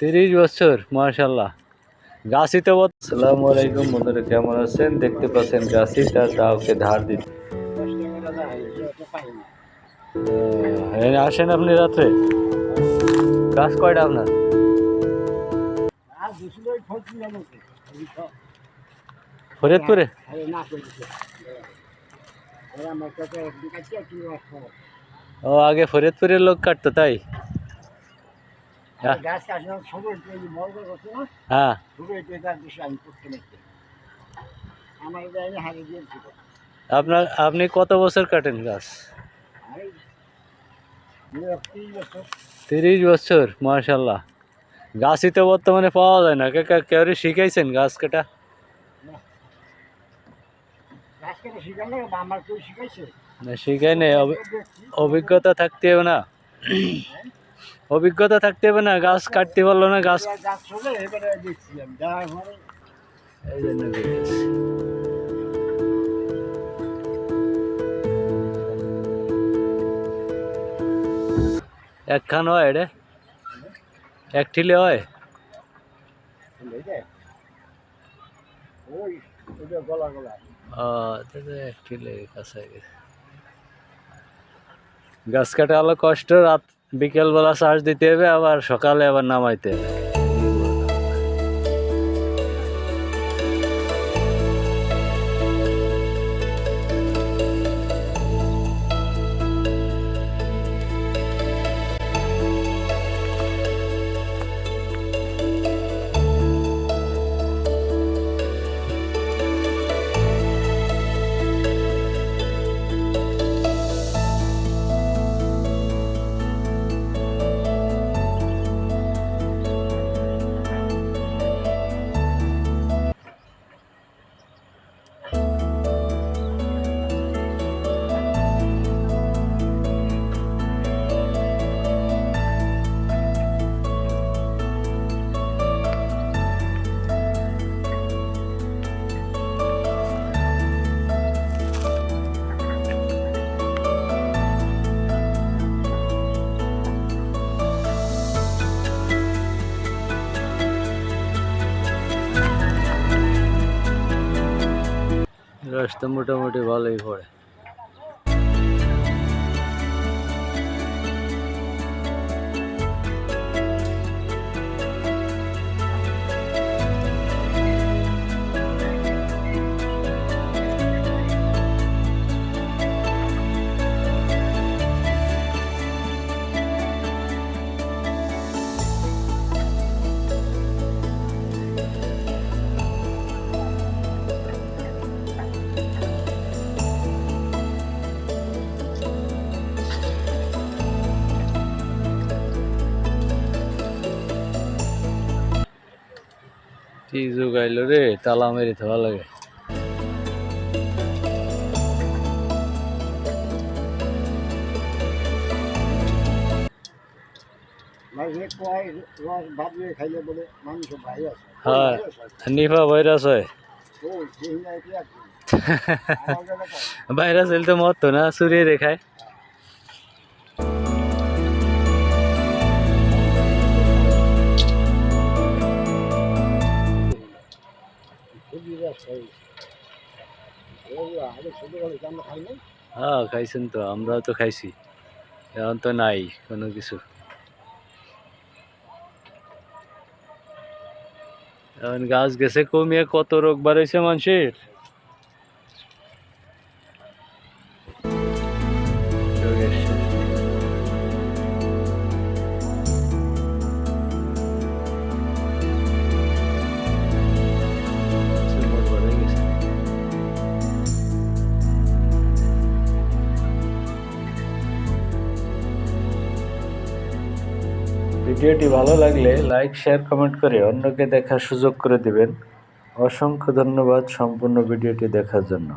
তিরিশ বছর মাশাল্লাহ গাছি তো সালামু আলাইকুম, বন্ধুরা, কেমন আছেন? দেখতে পাচ্ছেন গাছি তার কাউকে ধার দিতে। আসেন আপনি রাত্রে। গাছ কয়টা আপনার? ফরিদপুরে? ও, আগে ফরিদপুরের লোক কাটতো, তাই? হ্যাঁ। হ্যাঁ। আপনার আপনি কত বছর কাটেন গাছ? তিরিশ বছর। মাশাল্লাহ গাছই তো বর্তমানে পাওয়া যায় না। কে কেউ শিখাইছেন গাছ কাটা? শিখাই নেই। অভিজ্ঞতা থাকতে হবে না। অভিজ্ঞতা থাকতে হবে না গাছ কাটতে পারল না গাছ। একখান হয় রে। এক ঠিলে হয়। এক ঠিলে গাছ কাটা হলো কষ্ট রাত বিকেলবেলা চার্জ দিতে হবে আবার সকালে আবার নামাইতে হবে। রস মোটামুটি ভালোই পড়ে। কি যোগাইলো রে তালা মেরে থোয়া লাগে মাঝে কয় রস ভাত দিয়ে খাইলে বলে মানুষ ভাই আছে হ্যাঁ নিফা ভাইরাস হয় ও সেই না কি আছে আমার কথা কয় ভাইরাস হইলে তো মরতো না সুরিয়ে রেখায় হ্যাঁ খাইছেন তো, আমরাও তো খাইছি। এখন তো নাই কোনো কিছু। এখন গাছ গেছে কমিয়ে কত রোগ বাড়াইছে মানুষের? ভিডিওটি ভালো লাগলে লাইক, শেয়ার, কমেন্ট করে অন্যকে দেখার সুযোগ করে দিবেন। অসংখ্য ধন্যবাদ সম্পূর্ণ ভিডিওটি দেখার জন্য।